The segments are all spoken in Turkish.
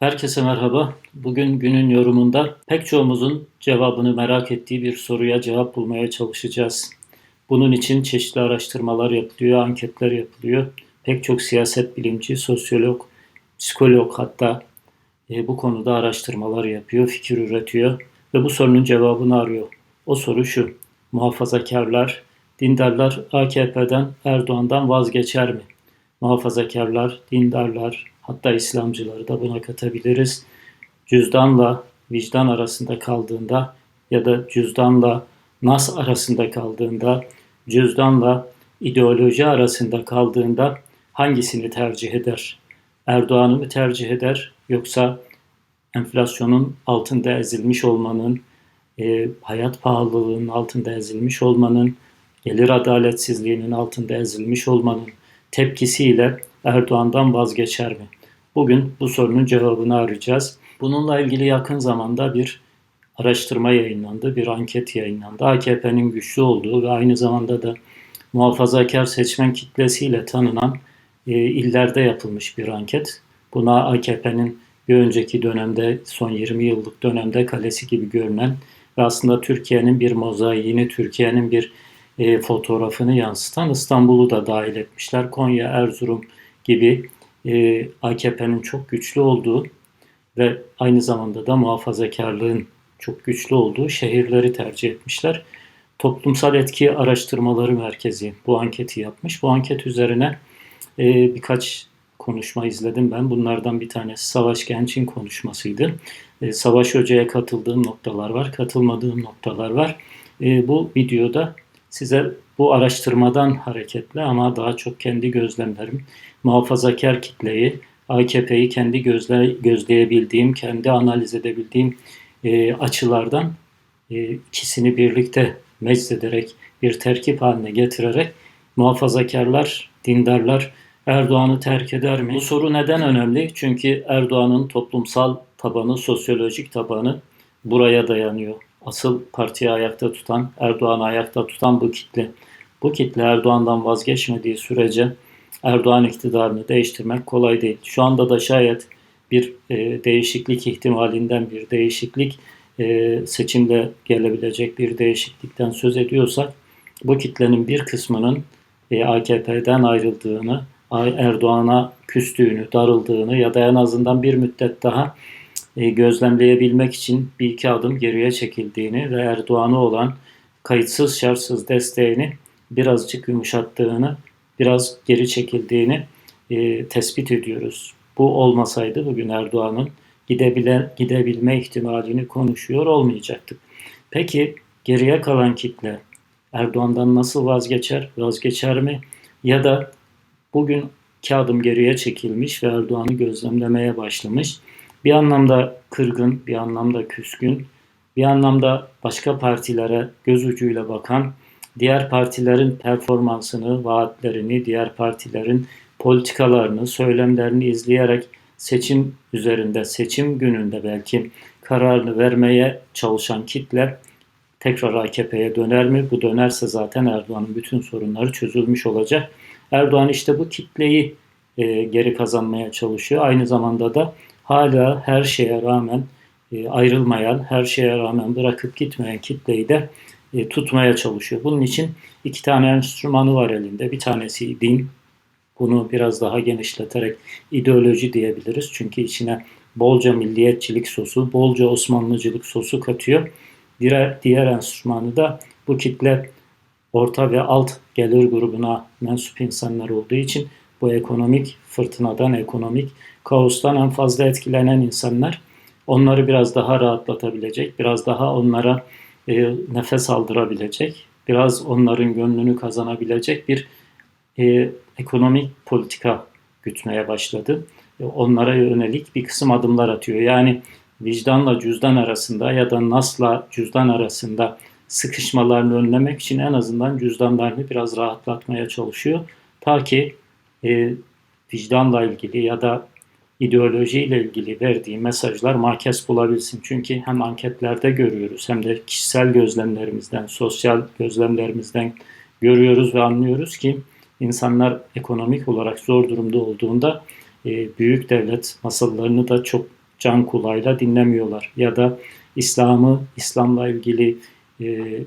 Herkese merhaba. Bugün günün yorumunda pek çoğumuzun cevabını merak ettiği bir soruya cevap bulmaya çalışacağız. Bunun için çeşitli araştırmalar yapılıyor, anketler yapılıyor. Pek çok siyaset bilimci, sosyolog, psikolog hatta e, bu konuda araştırmalar yapıyor, fikir üretiyor ve bu sorunun cevabını arıyor. O soru şu. Muhafazakarlar, dindarlar AKP'den, Erdoğan'dan vazgeçer mi? Muhafazakarlar, dindarlar, hatta İslamcıları da buna katabiliriz. Cüzdanla vicdan arasında kaldığında ya da cüzdanla nas arasında kaldığında, cüzdanla ideoloji arasında kaldığında hangisini tercih eder? Erdoğan'ı mı tercih eder yoksa enflasyonun altında ezilmiş olmanın, e, hayat pahalılığının altında ezilmiş olmanın, gelir adaletsizliğinin altında ezilmiş olmanın tepkisiyle Erdoğan'dan vazgeçer mi? Bugün bu sorunun cevabını arayacağız. Bununla ilgili yakın zamanda bir araştırma yayınlandı, bir anket yayınlandı. AKP'nin güçlü olduğu ve aynı zamanda da muhafazakar seçmen kitlesiyle tanınan e, illerde yapılmış bir anket. Buna AKP'nin bir önceki dönemde, son 20 yıllık dönemde kalesi gibi görünen ve aslında Türkiye'nin bir mozaiğini, Türkiye'nin bir e, fotoğrafını yansıtan İstanbul'u da dahil etmişler. Konya, Erzurum gibi e, AKP'nin çok güçlü olduğu ve aynı zamanda da muhafazakarlığın çok güçlü olduğu şehirleri tercih etmişler. Toplumsal Etki Araştırmaları Merkezi bu anketi yapmış. Bu anket üzerine e, birkaç konuşma izledim ben. Bunlardan bir tanesi Savaş Genç'in konuşmasıydı. E, Savaş Hoca'ya katıldığım noktalar var, katılmadığım noktalar var. E, bu videoda size bu araştırmadan hareketle ama daha çok kendi gözlemlerim, muhafazakar kitleyi, AKP'yi kendi gözle, gözleyebildiğim, kendi analiz edebildiğim e, açılardan e, ikisini birlikte meczederek, bir terkip haline getirerek muhafazakarlar, dindarlar Erdoğan'ı terk eder mi? Bu soru neden önemli? Çünkü Erdoğan'ın toplumsal tabanı, sosyolojik tabanı buraya dayanıyor. Asıl partiyi ayakta tutan, Erdoğan'ı ayakta tutan bu kitle. Bu kitle Erdoğan'dan vazgeçmediği sürece Erdoğan iktidarını değiştirmek kolay değil. Şu anda da şayet bir e, değişiklik ihtimalinden bir değişiklik e, seçimde gelebilecek bir değişiklikten söz ediyorsak bu kitlenin bir kısmının e, AKP'den ayrıldığını, Erdoğan'a küstüğünü, darıldığını ya da en azından bir müddet daha gözlemleyebilmek için bir iki adım geriye çekildiğini ve Erdoğan'a olan kayıtsız şartsız desteğini birazcık yumuşattığını, biraz geri çekildiğini e, tespit ediyoruz. Bu olmasaydı bugün Erdoğan'ın gidebilen, gidebilme ihtimalini konuşuyor olmayacaktık. Peki geriye kalan kitle Erdoğan'dan nasıl vazgeçer? Vazgeçer mi? Ya da bugün iki adım geriye çekilmiş ve Erdoğan'ı gözlemlemeye başlamış. Bir anlamda kırgın, bir anlamda küskün, bir anlamda başka partilere göz ucuyla bakan, diğer partilerin performansını, vaatlerini, diğer partilerin politikalarını, söylemlerini izleyerek seçim üzerinde, seçim gününde belki kararını vermeye çalışan kitle tekrar AKP'ye döner mi? Bu dönerse zaten Erdoğan'ın bütün sorunları çözülmüş olacak. Erdoğan işte bu kitleyi e, geri kazanmaya çalışıyor. Aynı zamanda da hala her şeye rağmen e, ayrılmayan, her şeye rağmen bırakıp gitmeyen kitleyi de e, tutmaya çalışıyor. Bunun için iki tane enstrümanı var elinde. Bir tanesi din. Bunu biraz daha genişleterek ideoloji diyebiliriz. Çünkü içine bolca milliyetçilik sosu, bolca Osmanlıcılık sosu katıyor. Diğer, diğer enstrümanı da bu kitle orta ve alt gelir grubuna mensup insanlar olduğu için bu ekonomik fırtınadan, ekonomik kaostan en fazla etkilenen insanlar onları biraz daha rahatlatabilecek, biraz daha onlara e, nefes aldırabilecek, biraz onların gönlünü kazanabilecek bir e, ekonomik politika gütmeye başladı. E, onlara yönelik bir kısım adımlar atıyor. Yani vicdanla cüzdan arasında ya da nasla cüzdan arasında sıkışmalarını önlemek için en azından cüzdanlarını biraz rahatlatmaya çalışıyor. Ta ki e, vicdanla ilgili ya da ideolojiyle ilgili verdiği mesajlar markes bulabilsin. Çünkü hem anketlerde görüyoruz hem de kişisel gözlemlerimizden, sosyal gözlemlerimizden görüyoruz ve anlıyoruz ki insanlar ekonomik olarak zor durumda olduğunda e, büyük devlet masallarını da çok can kulağıyla dinlemiyorlar. Ya da İslam'ı, İslam'la ilgili e,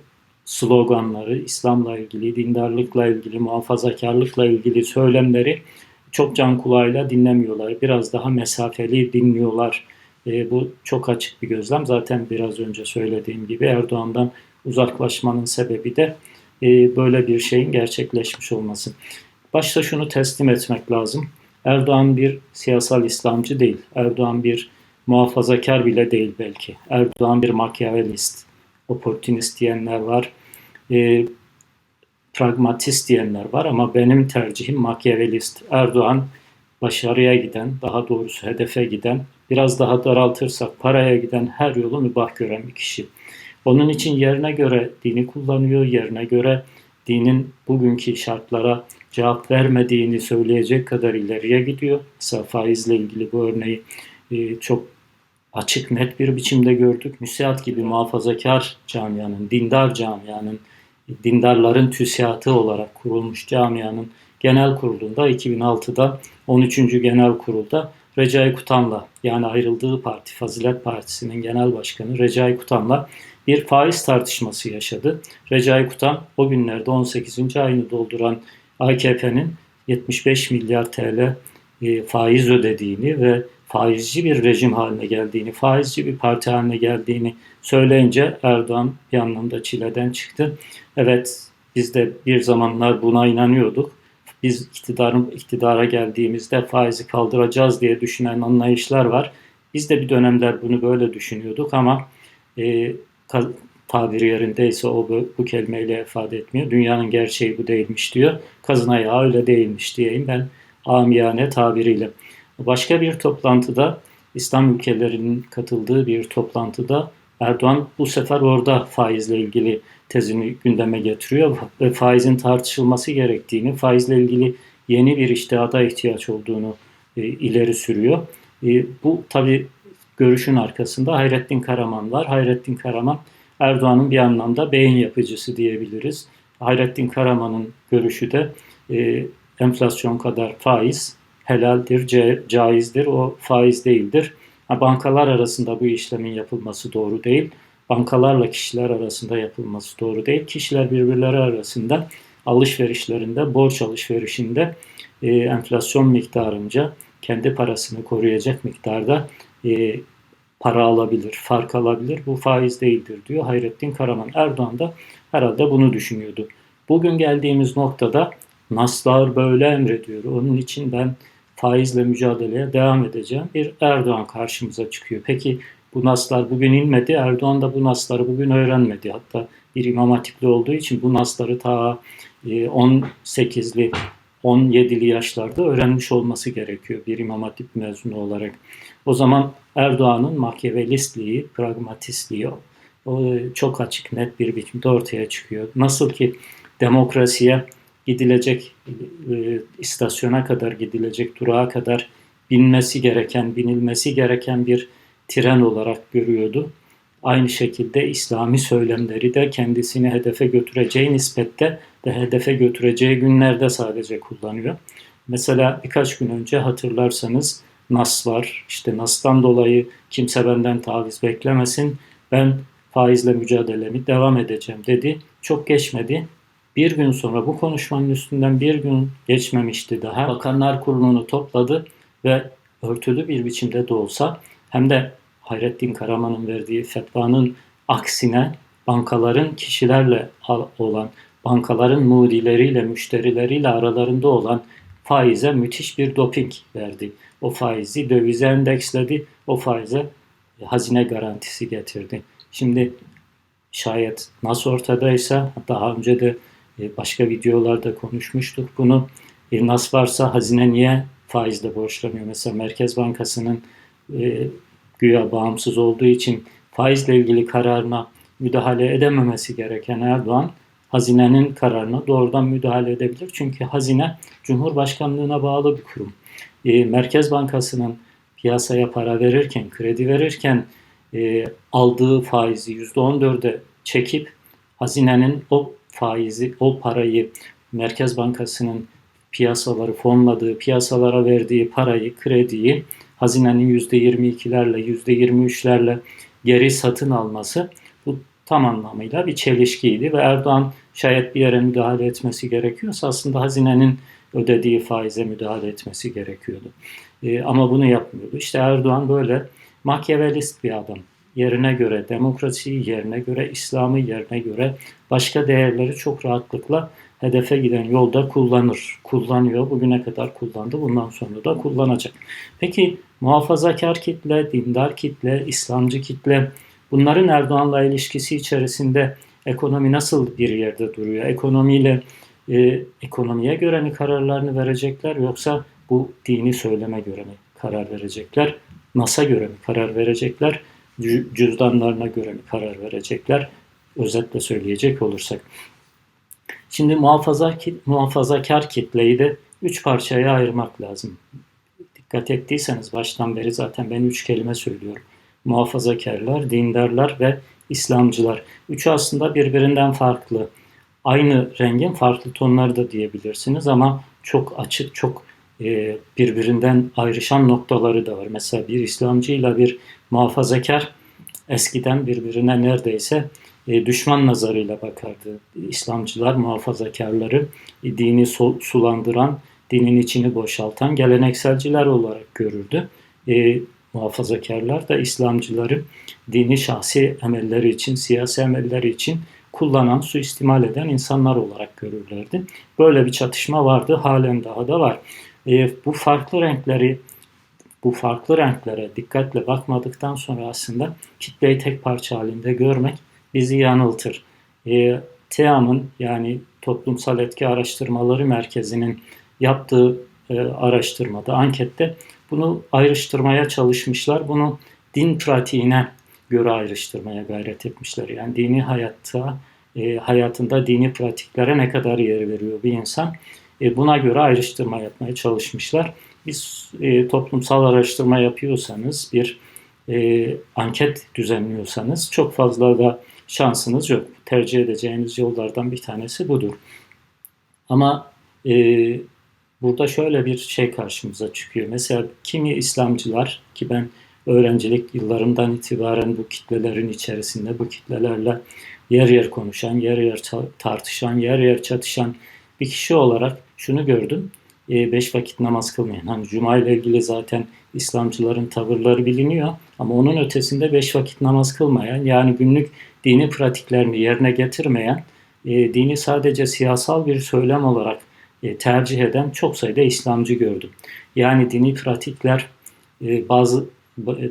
sloganları, İslam'la ilgili, dindarlıkla ilgili, muhafazakarlıkla ilgili söylemleri çok can kulağıyla dinlemiyorlar. Biraz daha mesafeli dinliyorlar. E, bu çok açık bir gözlem. Zaten biraz önce söylediğim gibi Erdoğan'dan uzaklaşmanın sebebi de e, böyle bir şeyin gerçekleşmiş olması. Başta şunu teslim etmek lazım. Erdoğan bir siyasal İslamcı değil. Erdoğan bir muhafazakar bile değil belki. Erdoğan bir makyavelist, oportunist diyenler var. E, pragmatist diyenler var ama benim tercihim makyavelist. Erdoğan başarıya giden, daha doğrusu hedefe giden, biraz daha daraltırsak paraya giden her yolu mübah gören bir kişi. Onun için yerine göre dini kullanıyor, yerine göre dinin bugünkü şartlara cevap vermediğini söyleyecek kadar ileriye gidiyor. Mesela faizle ilgili bu örneği e, çok açık net bir biçimde gördük. Müsiat gibi muhafazakar camianın, dindar camianın, dindarların tüsiatı olarak kurulmuş camianın genel kurulunda 2006'da 13. genel kurulda Recai Kutan'la yani ayrıldığı parti Fazilet Partisi'nin genel başkanı Recai Kutan'la bir faiz tartışması yaşadı. Recai Kutan o günlerde 18. ayını dolduran AKP'nin 75 milyar TL e, faiz ödediğini ve faizci bir rejim haline geldiğini, faizci bir parti haline geldiğini söyleyince Erdoğan bir anlamda çileden çıktı. Evet biz de bir zamanlar buna inanıyorduk. Biz iktidarın iktidara geldiğimizde faizi kaldıracağız diye düşünen anlayışlar var. Biz de bir dönemler bunu böyle düşünüyorduk ama e, tabiri yerindeyse o bu, bu kelimeyle ifade etmiyor. Dünyanın gerçeği bu değilmiş diyor. Kazın ayağı öyle değilmiş diyeyim ben amiyane tabiriyle. Başka bir toplantıda İslam ülkelerinin katıldığı bir toplantıda Erdoğan bu sefer orada faizle ilgili tezini gündeme getiriyor ve faizin tartışılması gerektiğini, faizle ilgili yeni bir iştihada ihtiyaç olduğunu e, ileri sürüyor. E, bu tabi görüşün arkasında Hayrettin Karaman var. Hayrettin Karaman Erdoğan'ın bir anlamda beyin yapıcısı diyebiliriz. Hayrettin Karaman'ın görüşü de e, enflasyon kadar faiz helaldir, caizdir, o faiz değildir. Ha, bankalar arasında bu işlemin yapılması doğru değil. Bankalarla kişiler arasında yapılması doğru değil. Kişiler birbirleri arasında alışverişlerinde, borç alışverişinde e, enflasyon miktarınca kendi parasını koruyacak miktarda e, para alabilir, fark alabilir. Bu faiz değildir diyor Hayrettin Karaman. Erdoğan da herhalde bunu düşünüyordu. Bugün geldiğimiz noktada Naslar böyle emrediyor. Onun için ben faizle mücadeleye devam edeceğim. Bir Erdoğan karşımıza çıkıyor. Peki bu naslar bugün inmedi. Erdoğan da bu nasları bugün öğrenmedi. Hatta bir imam hatipli olduğu için bu nasları ta 18'li e, 17'li yaşlarda öğrenmiş olması gerekiyor bir imam hatip mezunu olarak. O zaman Erdoğan'ın mahkevelistliği, pragmatistliği o çok açık net bir biçimde ortaya çıkıyor. Nasıl ki demokrasiye gidilecek e, istasyona kadar gidilecek durağa kadar binmesi gereken, binilmesi gereken bir tren olarak görüyordu. Aynı şekilde İslami söylemleri de kendisini hedefe götüreceği nispette ve hedefe götüreceği günlerde sadece kullanıyor. Mesela birkaç gün önce hatırlarsanız Nas var. İşte Nas'tan dolayı kimse benden taviz beklemesin. Ben faizle mücadelemi devam edeceğim dedi. Çok geçmedi. Bir gün sonra bu konuşmanın üstünden bir gün geçmemişti daha. Bakanlar Kurulu'nu topladı ve örtülü bir biçimde de olsa hem de Hayrettin Karaman'ın verdiği fetvanın aksine bankaların kişilerle olan, bankaların mudileriyle, müşterileriyle aralarında olan faize müthiş bir doping verdi. O faizi dövize endeksledi, o faize hazine garantisi getirdi. Şimdi şayet nasıl ortadaysa daha önce de başka videolarda konuşmuştuk bunu. E, nas varsa hazine niye faizle borçlanıyor? Mesela Merkez Bankası'nın e, güya bağımsız olduğu için faizle ilgili kararına müdahale edememesi gereken Erdoğan hazinenin kararına doğrudan müdahale edebilir. Çünkü hazine Cumhurbaşkanlığına bağlı bir kurum. E, Merkez Bankası'nın piyasaya para verirken, kredi verirken e, aldığı faizi %14'e çekip hazinenin o faizi, o parayı Merkez Bankası'nın piyasaları fonladığı, piyasalara verdiği parayı, krediyi hazinenin %22'lerle, %23'lerle geri satın alması bu tam anlamıyla bir çelişkiydi ve Erdoğan şayet bir yere müdahale etmesi gerekiyorsa aslında hazinenin ödediği faize müdahale etmesi gerekiyordu. E, ama bunu yapmıyordu. İşte Erdoğan böyle makyavelist bir adam. Yerine göre demokrasiyi, yerine göre İslam'ı, yerine göre başka değerleri çok rahatlıkla hedefe giden yolda kullanır. Kullanıyor. Bugüne kadar kullandı. Bundan sonra da kullanacak. Peki muhafazakar kitle, dindar kitle, İslamcı kitle bunların Erdoğan'la ilişkisi içerisinde ekonomi nasıl bir yerde duruyor? Ekonomiyle e, ekonomiye göre mi kararlarını verecekler yoksa bu dini söyleme göre mi karar verecekler? Nas'a göre mi karar verecekler? Cüzdanlarına göre karar verecekler? Özetle söyleyecek olursak. Şimdi muhafaza, muhafazakar kitleyi de üç parçaya ayırmak lazım. Dikkat ettiyseniz baştan beri zaten ben üç kelime söylüyorum. Muhafazakarlar, dindarlar ve İslamcılar. Üçü aslında birbirinden farklı. Aynı rengin farklı tonları da diyebilirsiniz ama çok açık, çok birbirinden ayrışan noktaları da var. Mesela bir İslamcı ile bir muhafazakar eskiden birbirine neredeyse e, düşman nazarıyla bakardı. İslamcılar muhafazakarları e, dini sulandıran, dinin içini boşaltan gelenekselciler olarak görürdü. E, muhafazakarlar da İslamcıları dini şahsi emelleri için, siyasi emelleri için kullanan, suistimal eden insanlar olarak görürlerdi. Böyle bir çatışma vardı, halen daha da var. E, bu farklı renkleri, bu farklı renklere dikkatle bakmadıktan sonra aslında kitleyi tek parça halinde görmek bizi yanıltır. E, TEAM'ın yani Toplumsal Etki Araştırmaları Merkezi'nin yaptığı e, araştırmada, ankette bunu ayrıştırmaya çalışmışlar. Bunu din pratiğine göre ayrıştırmaya gayret etmişler. Yani dini hayatta, e, hayatında dini pratiklere ne kadar yer veriyor bir insan. E, buna göre ayrıştırma yapmaya çalışmışlar. Biz e, toplumsal araştırma yapıyorsanız, bir e, anket düzenliyorsanız çok fazla da şansınız yok. Tercih edeceğiniz yollardan bir tanesi budur. Ama e, burada şöyle bir şey karşımıza çıkıyor. Mesela kimi İslamcılar ki ben öğrencilik yıllarımdan itibaren bu kitlelerin içerisinde bu kitlelerle yer yer konuşan, yer yer tartışan, yer yer çatışan bir kişi olarak şunu gördüm. E, beş vakit namaz kılmayan. Hani Cuma ile ilgili zaten İslamcıların tavırları biliniyor. Ama onun ötesinde beş vakit namaz kılmayan yani günlük dini pratiklerini yerine getirmeyen, e, dini sadece siyasal bir söylem olarak e, tercih eden çok sayıda İslamcı gördüm. Yani dini pratikler bazı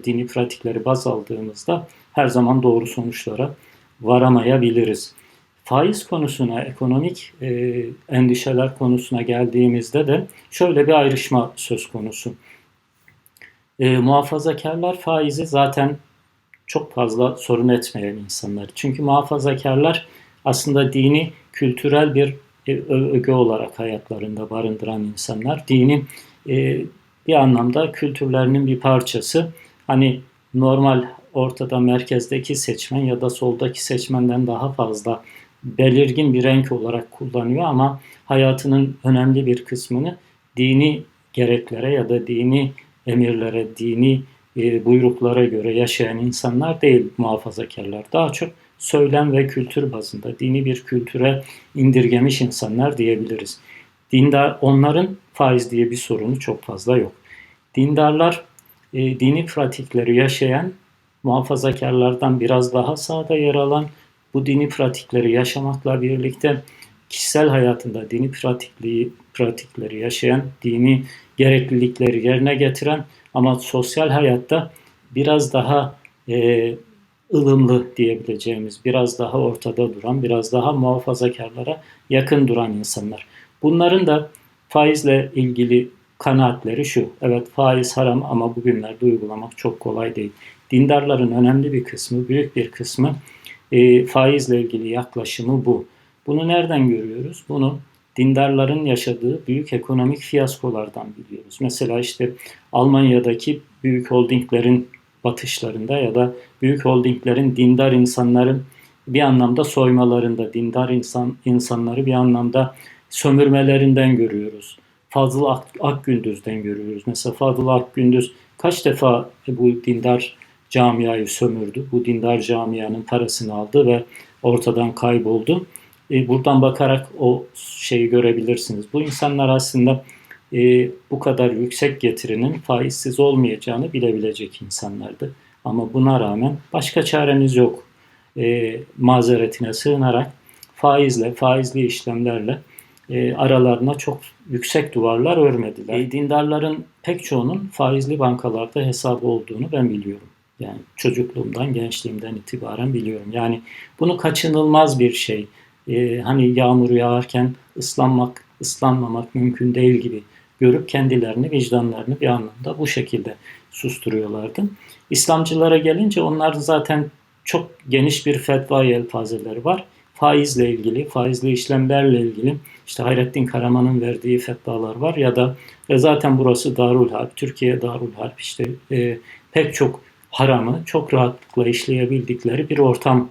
dini pratikleri baz aldığımızda her zaman doğru sonuçlara varamayabiliriz. Faiz konusuna, ekonomik e, endişeler konusuna geldiğimizde de şöyle bir ayrışma söz konusu. E, muhafazakarlar faizi zaten çok fazla sorun etmeyen insanlar. Çünkü muhafazakarlar aslında dini kültürel bir e, öge olarak hayatlarında barındıran insanlar. Dini e, bir anlamda kültürlerinin bir parçası. Hani normal ortada merkezdeki seçmen ya da soldaki seçmenden daha fazla belirgin bir renk olarak kullanıyor ama hayatının önemli bir kısmını dini gereklere ya da dini emirlere, dini e, buyruklara göre yaşayan insanlar değil muhafazakarlar. Daha çok söylem ve kültür bazında dini bir kültüre indirgemiş insanlar diyebiliriz. Dindar onların faiz diye bir sorunu çok fazla yok. Dindarlar e, dini pratikleri yaşayan muhafazakarlardan biraz daha sağda yer alan bu dini pratikleri yaşamakla birlikte kişisel hayatında dini pratikliği, pratikleri yaşayan, dini gereklilikleri yerine getiren ama sosyal hayatta biraz daha e, ılımlı diyebileceğimiz, biraz daha ortada duran, biraz daha muhafazakarlara yakın duran insanlar. Bunların da faizle ilgili kanaatleri şu. Evet faiz haram ama bugünlerde uygulamak çok kolay değil. Dindarların önemli bir kısmı, büyük bir kısmı e, faizle ilgili yaklaşımı bu. Bunu nereden görüyoruz? Bunu dindarların yaşadığı büyük ekonomik fiyaskolardan biliyoruz. Mesela işte Almanya'daki büyük holdinglerin batışlarında ya da büyük holdinglerin dindar insanların bir anlamda soymalarında, dindar insan insanları bir anlamda sömürmelerinden görüyoruz. Fazıl Ak, Akgündüz'den görüyoruz. Mesela Fazıl Akgündüz kaç defa bu dindar camiayı sömürdü. Bu dindar camianın parasını aldı ve ortadan kayboldu. E, buradan bakarak o şeyi görebilirsiniz. Bu insanlar aslında e, bu kadar yüksek getirinin faizsiz olmayacağını bilebilecek insanlardı. Ama buna rağmen başka çaremiz yok. E, mazeretine sığınarak faizle, faizli işlemlerle e, aralarına çok yüksek duvarlar örmediler. E, dindarların pek çoğunun faizli bankalarda hesabı olduğunu ben biliyorum. Yani çocukluğumdan, gençliğimden itibaren biliyorum. Yani bunu kaçınılmaz bir şey. E, hani yağmur yağarken ıslanmak, ıslanmamak mümkün değil gibi görüp kendilerini, vicdanlarını bir anlamda bu şekilde susturuyorlardı. İslamcılara gelince onlar zaten çok geniş bir fetva yelpazeleri var. Faizle ilgili, faizli işlemlerle ilgili işte Hayrettin Karaman'ın verdiği fetvalar var ya da e, zaten burası Darul Harp, Türkiye Darul Harp işte e, pek çok haramı çok rahatlıkla işleyebildikleri bir ortam,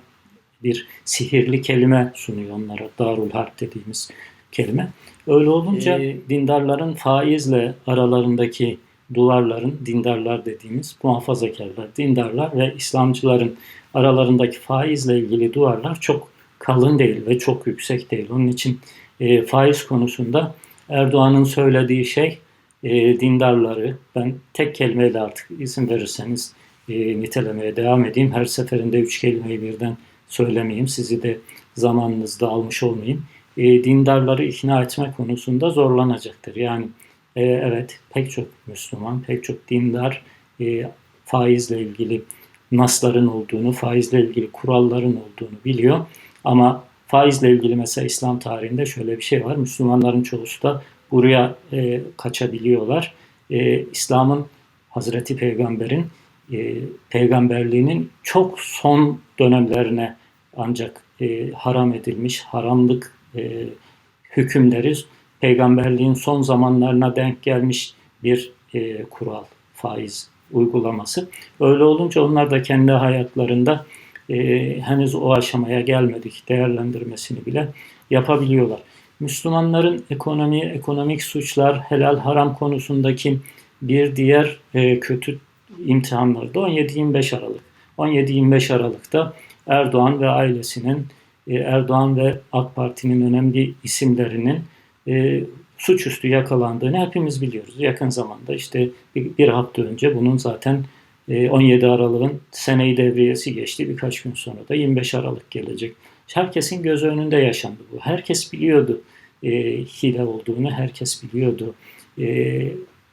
bir sihirli kelime sunuyor onlara. Darul Harp dediğimiz kelime. Öyle olunca e, dindarların faizle aralarındaki duvarların, dindarlar dediğimiz muhafazakarlar, dindarlar ve İslamcıların aralarındaki faizle ilgili duvarlar çok kalın değil ve çok yüksek değil. Onun için e, faiz konusunda Erdoğan'ın söylediği şey e, dindarları, ben tek kelimeyle artık izin verirseniz e, nitelemeye devam edeyim. Her seferinde üç kelimeyi birden söylemeyeyim. Sizi de zamanınızda almış olmayayım. E, dindarları ikna etme konusunda zorlanacaktır. Yani e, evet pek çok Müslüman, pek çok dindar e, faizle ilgili nasların olduğunu, faizle ilgili kuralların olduğunu biliyor. Ama faizle ilgili mesela İslam tarihinde şöyle bir şey var. Müslümanların çoğusu da buraya e, kaçabiliyorlar. E, İslam'ın Hazreti Peygamber'in e, peygamberliğinin çok son dönemlerine ancak e, haram edilmiş, haramlık e, hükümleri peygamberliğin son zamanlarına denk gelmiş bir e, kural, faiz uygulaması. Öyle olunca onlar da kendi hayatlarında e, henüz o aşamaya gelmedik değerlendirmesini bile yapabiliyorlar. Müslümanların ekonomi, ekonomik suçlar, helal haram konusundaki bir diğer e, kötü imtihanları da 17-25 Aralık. 17-25 Aralık'ta Erdoğan ve ailesinin, e, Erdoğan ve AK Parti'nin önemli isimlerinin e, suçüstü yakalandığını hepimiz biliyoruz. Yakın zamanda işte bir, hafta önce bunun zaten 17 e, Aralık'ın seneyi devriyesi geçti. Birkaç gün sonra da 25 Aralık gelecek. Herkesin göz önünde yaşandı bu. Herkes biliyordu e, hile olduğunu, herkes biliyordu e,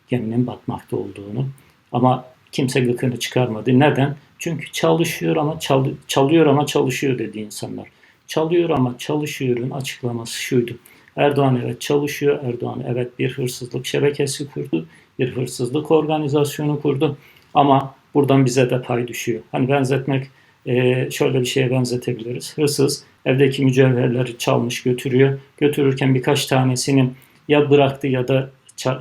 geminin batmakta olduğunu. Ama kimse gıkını çıkarmadı. Neden? Çünkü çalışıyor ama çal, çalıyor ama çalışıyor dedi insanlar. Çalıyor ama çalışıyorun açıklaması şuydu. Erdoğan evet çalışıyor. Erdoğan evet bir hırsızlık şebekesi kurdu. Bir hırsızlık organizasyonu kurdu. Ama buradan bize de pay düşüyor. Hani benzetmek e, şöyle bir şeye benzetebiliriz. Hırsız evdeki mücevherleri çalmış götürüyor. Götürürken birkaç tanesini ya bıraktı ya da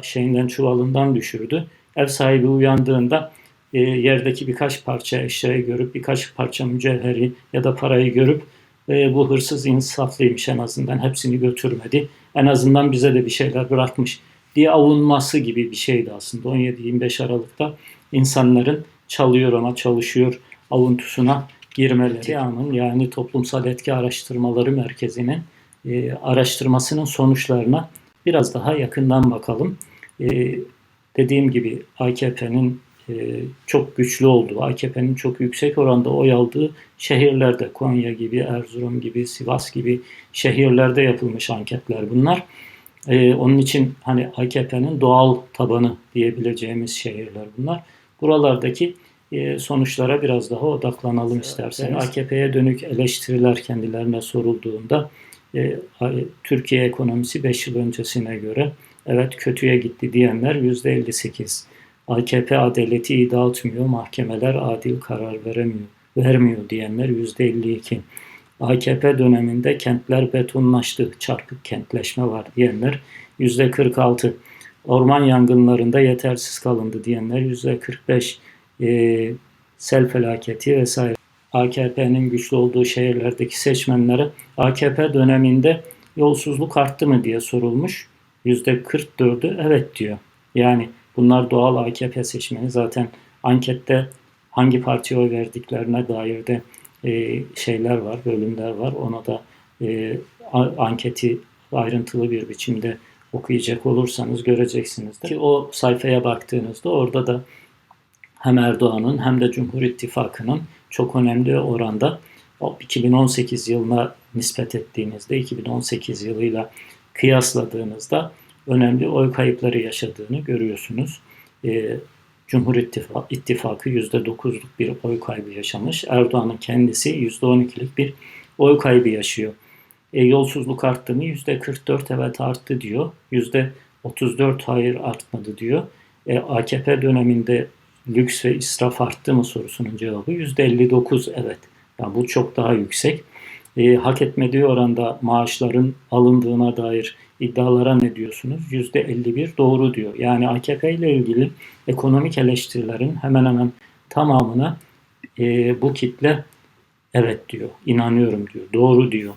şeyinden çuvalından düşürdü. Ev sahibi uyandığında e, yerdeki birkaç parça eşyayı görüp birkaç parça mücevheri ya da parayı görüp e, bu hırsız insaflıymış en azından hepsini götürmedi. En azından bize de bir şeyler bırakmış diye avunması gibi bir şeydi aslında 17-25 Aralık'ta insanların çalıyor ama çalışıyor avuntusuna girmeleri. TİA'nın yani Toplumsal Etki Araştırmaları Merkezi'nin e, araştırmasının sonuçlarına biraz daha yakından bakalım. E, dediğim gibi AKP'nin çok güçlü olduğu, AKP'nin çok yüksek oranda oy aldığı şehirlerde, Konya gibi, Erzurum gibi, Sivas gibi şehirlerde yapılmış anketler bunlar. E, onun için hani AKP'nin doğal tabanı diyebileceğimiz şehirler bunlar. Buralardaki e, sonuçlara biraz daha odaklanalım isterseniz. AKP'ye dönük eleştiriler kendilerine sorulduğunda Türkiye ekonomisi 5 yıl öncesine göre evet kötüye gitti diyenler %58. AKP adaleti iyi dağıtmıyor, mahkemeler adil karar veremiyor, vermiyor diyenler %52. AKP döneminde kentler betonlaştı, çarpık kentleşme var diyenler %46. Orman yangınlarında yetersiz kalındı diyenler %45. E, sel felaketi vesaire. AKP'nin güçlü olduğu şehirlerdeki seçmenlere AKP döneminde yolsuzluk arttı mı diye sorulmuş. %44'ü evet diyor. Yani Bunlar doğal AKP seçmeni. Zaten ankette hangi partiye oy verdiklerine dair de e, şeyler var, bölümler var. Ona da e, anketi ayrıntılı bir biçimde okuyacak olursanız göreceksiniz. Ki o sayfaya baktığınızda orada da hem Erdoğan'ın hem de Cumhur İttifakı'nın çok önemli oranda 2018 yılına nispet ettiğinizde 2018 yılıyla kıyasladığınızda önemli oy kayıpları yaşadığını görüyorsunuz. Ee, Cumhur İttifakı, İttifakı %9'luk bir oy kaybı yaşamış. Erdoğan'ın kendisi %12'lik bir oy kaybı yaşıyor. E, yolsuzluk arttı mı? %44 evet arttı diyor. %34 hayır artmadı diyor. E, AKP döneminde lüks ve israf arttı mı sorusunun cevabı %59 evet. Yani bu çok daha yüksek. E, hak etmediği oranda maaşların alındığına dair iddialara ne diyorsunuz? %51 doğru diyor. Yani AKP ile ilgili ekonomik eleştirilerin hemen hemen tamamına e, bu kitle evet diyor, inanıyorum diyor, doğru diyor.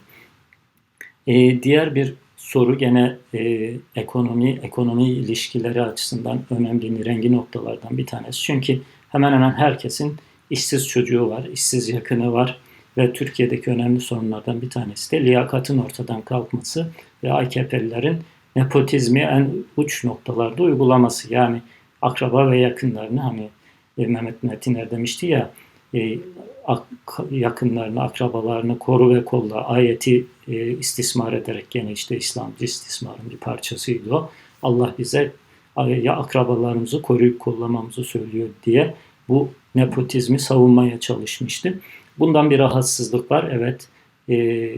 E, diğer bir soru gene e, ekonomi ekonomi ilişkileri açısından önemli rengi noktalardan bir tanesi. Çünkü hemen hemen herkesin işsiz çocuğu var, işsiz yakını var ve Türkiye'deki önemli sorunlardan bir tanesi de liyakatın ortadan kalkması ve AKP'lilerin nepotizmi en uç noktalarda uygulaması. Yani akraba ve yakınlarını hani e, Mehmet Metiner demişti ya e, yakınlarını, akrabalarını koru ve kolla ayeti e, istismar ederek gene işte İslamcı istismarın bir parçasıydı o. Allah bize ya akrabalarımızı koruyup kollamamızı söylüyor diye bu nepotizmi savunmaya çalışmıştı. Bundan bir rahatsızlık var. Evet e,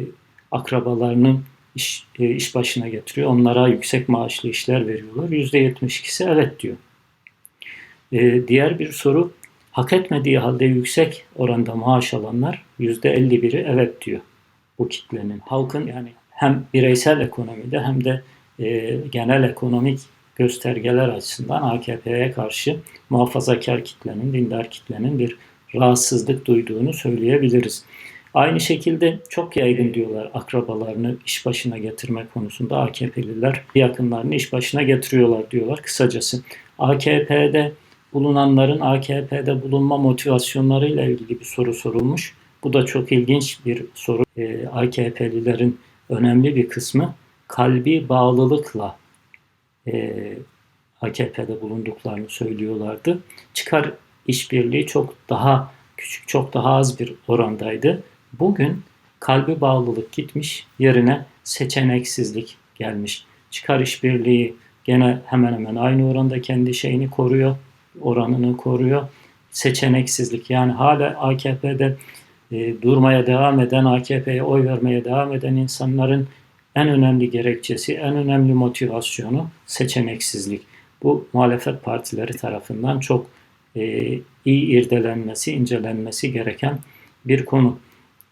akrabalarını iş, e, iş başına getiriyor. Onlara yüksek maaşlı işler veriyorlar. %72'si evet diyor. E, diğer bir soru hak etmediği halde yüksek oranda maaş alanlar %51'i evet diyor bu kitlenin. Halkın yani hem bireysel ekonomide hem de e, genel ekonomik göstergeler açısından AKP'ye karşı muhafazakar kitlenin, dindar kitlenin bir rahatsızlık duyduğunu söyleyebiliriz. Aynı şekilde çok yaygın diyorlar akrabalarını iş başına getirme konusunda AKP'liler yakınlarını iş başına getiriyorlar diyorlar kısacası. AKP'de bulunanların AKP'de bulunma motivasyonlarıyla ilgili bir soru sorulmuş. Bu da çok ilginç bir soru. Ee, AKP'lilerin önemli bir kısmı kalbi bağlılıkla e, AKP'de bulunduklarını söylüyorlardı. Çıkar işbirliği çok daha küçük, çok daha az bir orandaydı. Bugün kalbi bağlılık gitmiş, yerine seçeneksizlik gelmiş. Çıkar işbirliği gene hemen hemen aynı oranda kendi şeyini koruyor, oranını koruyor. Seçeneksizlik yani hala AKP'de e, durmaya devam eden, AKP'ye oy vermeye devam eden insanların en önemli gerekçesi, en önemli motivasyonu seçeneksizlik. Bu muhalefet partileri tarafından çok iyi irdelenmesi, incelenmesi gereken bir konu.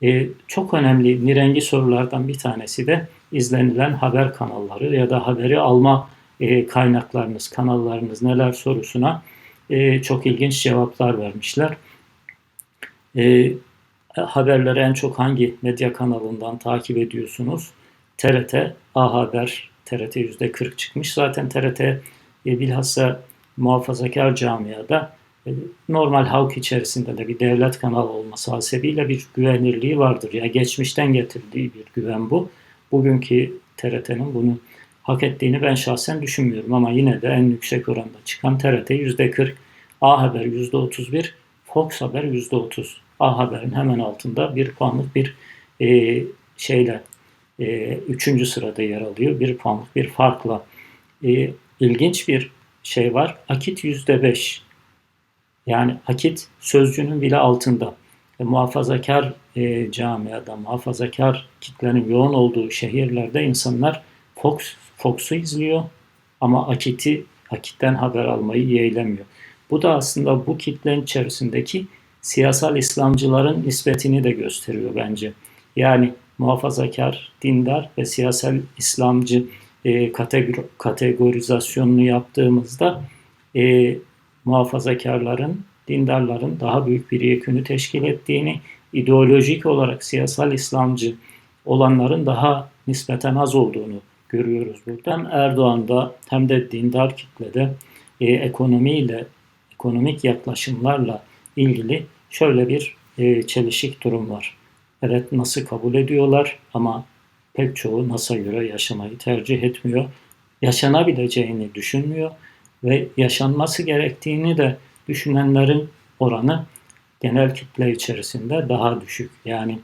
E, çok önemli nirengi sorulardan bir tanesi de izlenilen haber kanalları ya da haberi alma e, kaynaklarınız, kanallarınız neler sorusuna e, çok ilginç cevaplar vermişler. E, haberleri en çok hangi medya kanalından takip ediyorsunuz? TRT, A Haber, TRT %40 çıkmış. Zaten TRT e, bilhassa muhafazakar camiada e, normal halk içerisinde de bir devlet kanalı olması hasebiyle bir güvenirliği vardır. Ya yani geçmişten getirdiği bir güven bu. Bugünkü TRT'nin bunu hak ettiğini ben şahsen düşünmüyorum ama yine de en yüksek oranda çıkan TRT %40, A Haber %31, Fox Haber %30. A Haber'in hemen altında bir puanlık bir e, şeyle e, üçüncü sırada yer alıyor. Bir puanlık bir farkla. E, ilginç bir şey var. Akit %5. Yani akit sözcüğünün bile altında. E, muhafazakar e, camiada, muhafazakar kitlenin yoğun olduğu şehirlerde insanlar Fox Fox'u izliyor ama akiti akitten haber almayı yeğlemiyor. Bu da aslında bu kitlenin içerisindeki siyasal İslamcıların nispetini de gösteriyor bence. Yani muhafazakar, dindar ve siyasal İslamcı e, kategor kategorizasyonunu yaptığımızda e, muhafazakarların, dindarların daha büyük bir yekünü teşkil ettiğini, ideolojik olarak siyasal İslamcı olanların daha nispeten az olduğunu görüyoruz burada. Hem Erdoğan'da hem de dindar kitlede e, ekonomiyle, ekonomik yaklaşımlarla ilgili şöyle bir e, çelişik durum var. Evet nasıl kabul ediyorlar ama pek çoğu NAS'a göre yaşamayı tercih etmiyor. Yaşanabileceğini düşünmüyor ve yaşanması gerektiğini de düşünenlerin oranı genel kitle içerisinde daha düşük. Yani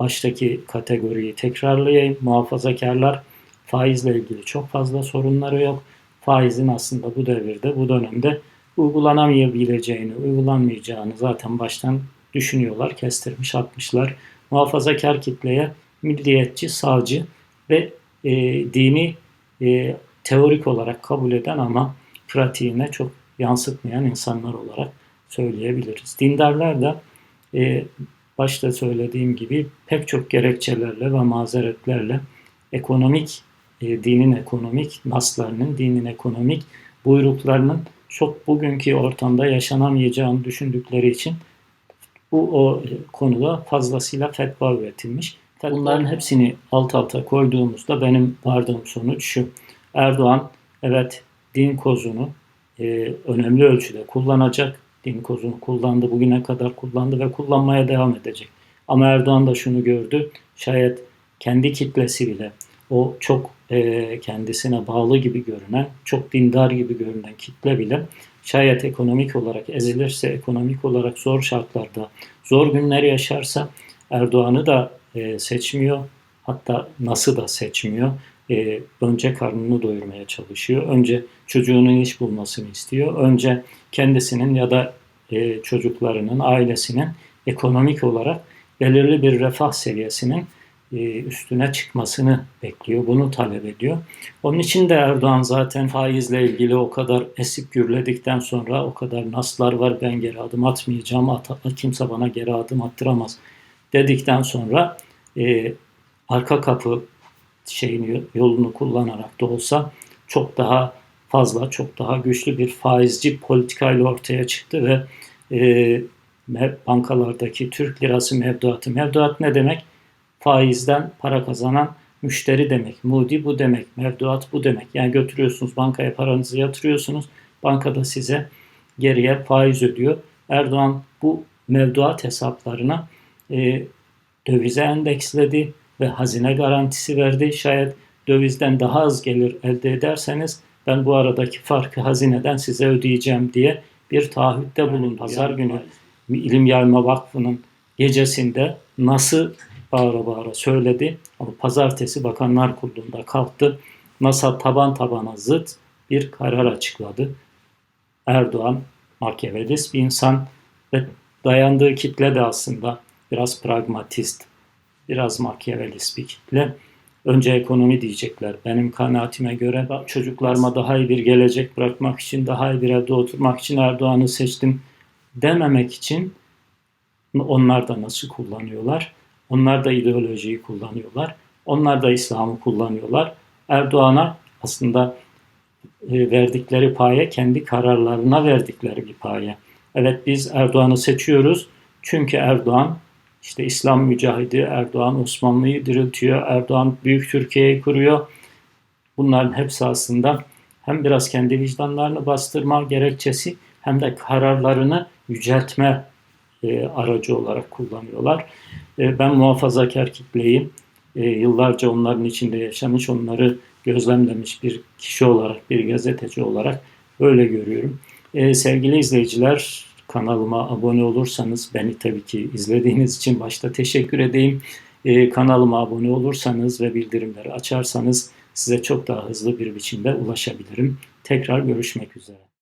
baştaki kategoriyi tekrarlayayım. Muhafazakarlar faizle ilgili çok fazla sorunları yok. Faizin aslında bu devirde, bu dönemde uygulanamayabileceğini, uygulanmayacağını zaten baştan düşünüyorlar, kestirmiş atmışlar. Muhafazakar kitleye milliyetçi, sağcı ve e, dini e, teorik olarak kabul eden ama pratiğine çok yansıtmayan insanlar olarak söyleyebiliriz. Dindarlar da e, başta söylediğim gibi pek çok gerekçelerle ve mazeretlerle ekonomik, e, dinin ekonomik naslarının, dinin ekonomik buyruklarının çok bugünkü ortamda yaşanamayacağını düşündükleri için bu o konuda fazlasıyla fetva üretilmiş. Bunların hepsini alt alta koyduğumuzda benim vardığım sonuç şu. Erdoğan evet din kozunu e, önemli ölçüde kullanacak. Din kozunu kullandı, bugüne kadar kullandı ve kullanmaya devam edecek. Ama Erdoğan da şunu gördü. Şayet kendi kitlesi bile o çok e, kendisine bağlı gibi görünen, çok dindar gibi görünen kitle bile şayet ekonomik olarak ezilirse, ekonomik olarak zor şartlarda, zor günler yaşarsa Erdoğan'ı da e, seçmiyor. Hatta nasıl da seçmiyor. E, önce karnını doyurmaya çalışıyor. Önce çocuğunun iş bulmasını istiyor. Önce kendisinin ya da e, çocuklarının, ailesinin ekonomik olarak belirli bir refah seviyesinin e, üstüne çıkmasını bekliyor. Bunu talep ediyor. Onun için de Erdoğan zaten faizle ilgili o kadar esip gürledikten sonra o kadar naslar var ben geri adım atmayacağım. At, kimse bana geri adım attıramaz dedikten sonra e, arka kapı şeyini yolunu kullanarak da olsa çok daha fazla, çok daha güçlü bir faizci politikayla ortaya çıktı ve e, bankalardaki Türk lirası mevduatı. Mevduat ne demek? Faizden para kazanan müşteri demek. Mudi bu demek. Mevduat bu demek. Yani götürüyorsunuz bankaya paranızı yatırıyorsunuz. Bankada size geriye faiz ödüyor. Erdoğan bu mevduat hesaplarına e, dövize endeksledi ve hazine garantisi verdi. Şayet dövizden daha az gelir elde ederseniz ben bu aradaki farkı hazineden size ödeyeceğim diye bir taahhütte bulundu. Pazar günü İlim Yayma Vakfı'nın gecesinde nasıl bağıra bağıra söyledi ama pazartesi Bakanlar Kurulu'nda kalktı. NASA taban tabana zıt bir karar açıkladı. Erdoğan Machiavellist bir insan ve dayandığı kitle de aslında biraz pragmatist, biraz Machiavellist bir kitle. Önce ekonomi diyecekler. Benim kanaatime göre çocuklarıma daha iyi bir gelecek bırakmak için, daha iyi bir evde oturmak için Erdoğan'ı seçtim dememek için onlar da nasıl kullanıyorlar? Onlar da ideolojiyi kullanıyorlar. Onlar da İslam'ı kullanıyorlar. Erdoğan'a aslında e, verdikleri paye kendi kararlarına verdikleri bir paye. Evet biz Erdoğan'ı seçiyoruz. Çünkü Erdoğan işte İslam mücahidi Erdoğan Osmanlı'yı diriltiyor. Erdoğan Büyük Türkiye'yi kuruyor. Bunların hepsi aslında hem biraz kendi vicdanlarını bastırma gerekçesi hem de kararlarını yüceltme e, aracı olarak kullanıyorlar. E, ben muhafazakar kitleyi e, yıllarca onların içinde yaşamış, onları gözlemlemiş bir kişi olarak, bir gazeteci olarak öyle görüyorum. E, sevgili izleyiciler, Kanalıma abone olursanız, beni tabii ki izlediğiniz için başta teşekkür edeyim. Ee, kanalıma abone olursanız ve bildirimleri açarsanız size çok daha hızlı bir biçimde ulaşabilirim. Tekrar görüşmek üzere.